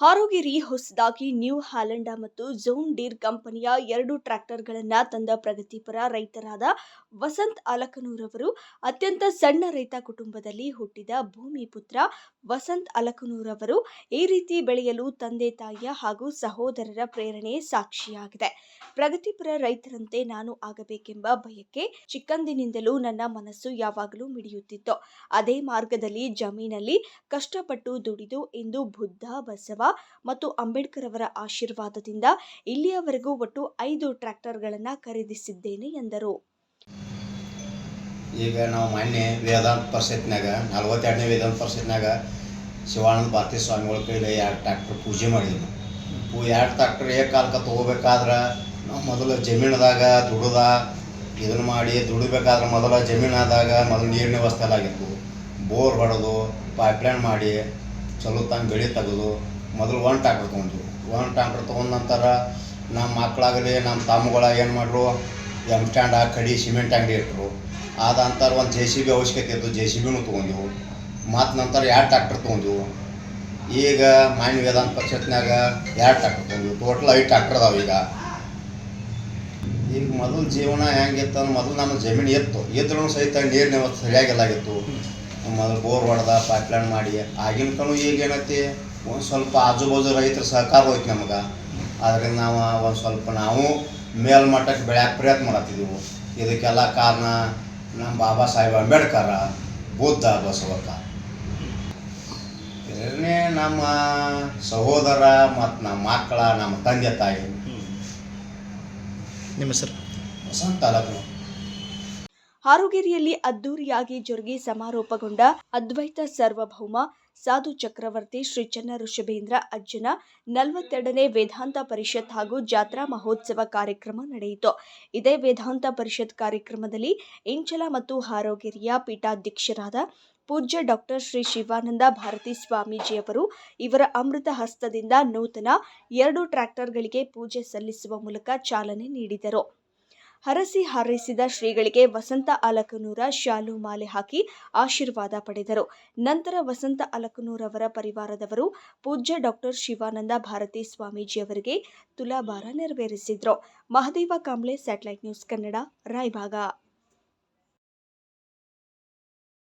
ಹಾರೋಗಿರಿ ಹೊಸದಾಗಿ New Holland ಮತ್ತು John Deere ಕಂಪನಿಯ ಎರಡು ಟ್ರ್ಯಾಕ್ಟರ್ಗಳನ್ನು ತಂದ ಪ್ರಗತಿಪರ ರೈತರಾದ ವಸಂತ್ ಅಲಕನೂರವರು ಅತ್ಯಂತ ಸಣ್ಣ ರೈತ ಕುಟುಂಬದಲ್ಲಿ ಹುಟ್ಟಿದ ಭೂಮಿ ಪುತ್ರ ವಸಂತ್ ಅಲಕನೂರವರು ಈ ರೀತಿ ಬೆಳೆಯಲು ತಂದೆ ತಾಯಿಯ ಹಾಗೂ ಸಹೋದರರ ಪ್ರೇರಣೆ ಸಾಕ್ಷಿಯಾಗಿದೆ. ಪ್ರಗತಿಪರ ರೈತರಂತೆ ನಾನು ಆಗಬೇಕೆಂಬ ಬಯಕೆ ಚಿಕ್ಕಂದಿನಿಂದಲೂ ನನ್ನ ಮನಸ್ಸು ಯಾವಾಗಲೂ ಮಿಡಿಯುತ್ತಿತ್ತು. ಅದೇ ಮಾರ್ಗದಲ್ಲಿ ಜಮೀನಲ್ಲಿ ಕಷ್ಟಪಟ್ಟು ದುಡಿದು ಇಂದು ಬುದ್ಧ ಬಸವ ಮತ್ತು ಅಂಬೇಡ್ಕರ್ ಅವರ ಆಶೀರ್ವಾದದಿಂದ ಇಲ್ಲಿಯವರೆಗೂ ಒಟ್ಟು ಐದು ಟ್ರ್ಯಾಕ್ಟರ್ಗಳನ್ನು ಖರೀದಿಸಿದ್ದೇನೆ ಎಂದರು. ಈಗ ನಾವು ಮೊನ್ನೆ ವೇದಾಂತ ಪರಿಷತ್ನಾಗ ನಲ್ವತ್ತೆರಡನೇ ವೇದಾಂತ ಪರಿಷತ್ನಾಗ ಶಿವಾನಂದ ಭಾರತೀ ಸ್ವಾಮಿಗಳ ಕೈಲಿ ಎರಡು ಟ್ರ್ಯಾಕ್ಟರ್ ಪೂಜೆ ಮಾಡಿದ್ವಿ. ಪೂ ಎರಡು ಟ್ರ್ಯಾಕ್ಟರ್ ಏಕ ಕಾಲಕ್ಕೆ ತೊಗೋಬೇಕಾದ್ರೆ ನಾವು ಮೊದಲು ಜಮೀನದಾಗ ದುಡ್ದ ಇದನ್ನು ಮಾಡಿ ದುಡಿಬೇಕಾದ್ರೆ ಮೊದಲು ಜಮೀನಾದಾಗ ಮೊದಲು ನೀರಿನ ವ್ಯವಸ್ಥೆ ಆಗಿತ್ತು. ಬೋರ್ ಹೊಡೆದು ಪೈಪ್ಲೈನ್ ಮಾಡಿ ಚಲೋ ತಂಗ ಬೆಳೆ ತೆಗೆದು ಮೊದಲು ಒನ್ ಟ್ಯಾಂಕರ್ ತೊಗೊಂಡ್ವಿ. ಒನ್ ಟ್ಯಾಕ್ಟ್ರ್ ತೊಗೊಂಡ ನಂತರ ನಮ್ಮ ಮಕ್ಕಳಾಗಲಿ ನಮ್ಮ ತಮ್ಮಗಳ ಏನು ಮಾಡ್ರು ಎಂ ಸ್ಟ್ಯಾಂಡ್ ಕಡಿ ಸಿಮೆಂಟ್ ಅಂಗಡಿ ಇಟ್ಟರು ಆದ ನಂತರ ಒಂದು ಜೆ ಸಿ ಬಿ ಅವಶ್ಯಕತೆ ಇತ್ತು ಜೆ ಸಿ ಬಿನೂ ತೊಗೊಂಡೆವು. ಮತ್ತು ನಂತರ ಎರಡು ಟ್ಯಾಕ್ಟ್ರ್ ತೊಗೊಂಡೆವು. ಈಗ ಮಾನ್ಯ ವೇದಾಂತ ಪರಿಷತ್ನಾಗ ಎರಡು ಟ್ಯಾಕ್ಟ್ರ್ ತೊಗೊಂಡೆವು. ಟೋಟಲ್ ಐದು ಟ್ಯಾಕ್ಟರ್ ಅದಾವೆ ಈಗ. ಈಗ ಮೊದಲು ಜೀವನ ಹೆಂಗಿತ್ತು ಅಂದ್ರೆ ಮೊದಲು ನಮ್ಮ ಜಮೀನು ಇತ್ತು. ಇದ್ರೂ ಸಹಿತ ನೀರಿನ ಸರಿಯಾಗಿಲ್ಲಾಗಿತ್ತು ಮೊದಲು ಬೋರ್ ಹೊಡೆದ ಪೈಪ್ಲೈನ್ ಮಾಡಿ, ಆಗಿನ ಕಣು ಈಗ ಏನೈತಿ? ಒಂದು ಸ್ವಲ್ಪ ಆಜುಬಾಜು ರೈತರ ಸಹಕಾರ ಹೋಯ್ತು ನಮಗೆ. ಅದರಿಂದ ನಾವು ಒಂದು ಸ್ವಲ್ಪ ನಾವು ಮೇಲ್ಮಟ್ಟಕ್ಕೆ ಬೆಳ್ಯಾಕೆ ಪ್ರಯತ್ನ ಮಾಡತ್ತಿದ್ದೆವು ಇದಕ್ಕೆಲ್ಲ ಕಾರಣ ನಮ್ಮ ಬಾಬಾ ಸಾಹೇಬ್ ಅಂಬೇಡ್ಕರ ಬುದ್ಧ ಬಸವಕ್ಕ ಎರಡನೇ ನಮ್ಮ ಸಹೋದರ ಮತ್ತು ನಮ್ಮ ಮಕ್ಕಳ ನಮ್ಮ ತಂದೆ ತಾಯಿ. ನಿಮ್ಮ ಹೆಸರು? ವಸಂತ ತಾಲೂಕು ಹಾರೋಗಿರಿಯಲ್ಲಿ ಅದ್ದೂರಿಯಾಗಿ ಜರುಗಿ ಸಮಾರೋಪಗೊಂಡ ಅದ್ವೈತ ಸಾರ್ವಭೌಮ ಸಾಧು ಚಕ್ರವರ್ತಿ ಶ್ರೀ ಚನ್ನ ಋಷಭೇಂದ್ರ ಅಜ್ಜನ ನಲವತ್ತೆರಡನೇ ವೇದಾಂತ ಪರಿಷತ್ ಹಾಗೂ ಜಾತ್ರಾ ಮಹೋತ್ಸವ ಕಾರ್ಯಕ್ರಮ ನಡೆಯಿತು. ಇದೇ ವೇದಾಂತ ಪರಿಷತ್ ಕಾರ್ಯಕ್ರಮದಲ್ಲಿ ಇಂಚಲ ಮತ್ತು ಹಾರೋಗಿರಿಯ ಪೀಠಾಧ್ಯಕ್ಷರಾದ ಪೂಜ್ಯ ಡಾಕ್ಟರ್ ಶ್ರೀ ಶಿವಾನಂದ ಭಾರತಿ ಸ್ವಾಮೀಜಿಯವರು ಇವರ ಅಮೃತ ಹಸ್ತದಿಂದ ನೂತನ ಎರಡು ಟ್ರ್ಯಾಕ್ಟರ್ಗಳಿಗೆ ಪೂಜೆ ಸಲ್ಲಿಸುವ ಮೂಲಕ ಚಾಲನೆ ನೀಡಿದರು. ಹರಸಿ ಹಾರೈಸಿದ ಶ್ರೀಗಳಿಗೆ ವಸಂತ ಅಲಕನೂರ ಶಾಲು ಮಾಲೆ ಹಾಕಿ ಆಶೀರ್ವಾದ ಪಡೆದರು. ನಂತರ ವಸಂತ ಅಲಕನೂರವರ ಪರಿವಾರದವರು ಪೂಜ್ಯ ಡಾಕ್ಟರ್ ಶಿವಾನಂದ ಭಾರತಿ ಸ್ವಾಮೀಜಿಯವರಿಗೆ ತುಲಾಭಾರ ನೆರವೇರಿಸಿದ್ರು. Mahadeva Kamble, satellite news Kannada, Raybag.